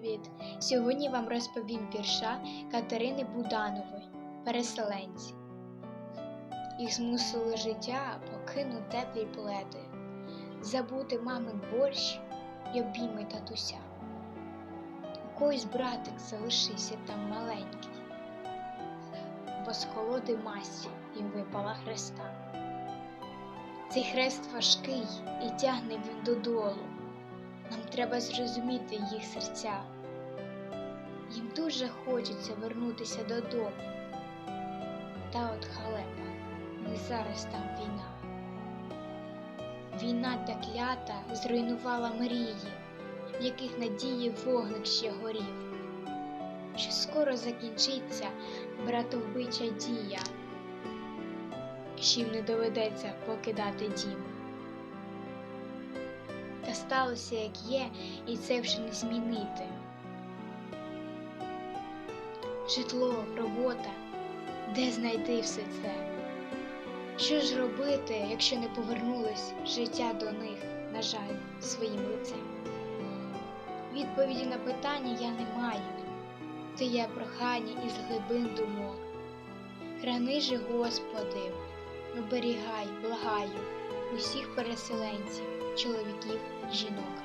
привіт! Сьогодні вам розповім вірша Катерини Буданової Переселенці. Їх змусило життя покинути теплі пледи, забути мамин борщ й обійми татуся. У когось братик залишився там маленький, бо з холоди масі їм випала хреста. Цей хрест важкий і тягне він додолу. Нам треба зрозуміти їх серця. Їм дуже хочеться вернутися додому. Та от халепа, не зараз там війна. Війна та клята зруйнувала мрії, в яких надії вогник ще горів. Що скоро закінчиться братовбича дія, що їм не доведеться покидати дім. Та сталося, як є, і це вже не змінити. Житло, робота, де знайти все це? Що ж робити, якщо не повернулось життя до них, на жаль, своїм лицем? Відповіді на питання я не маю, це є прохання із глибин думок. Храни же, Господи, оберігай, благаю, усіх переселенців, чоловіків жінок.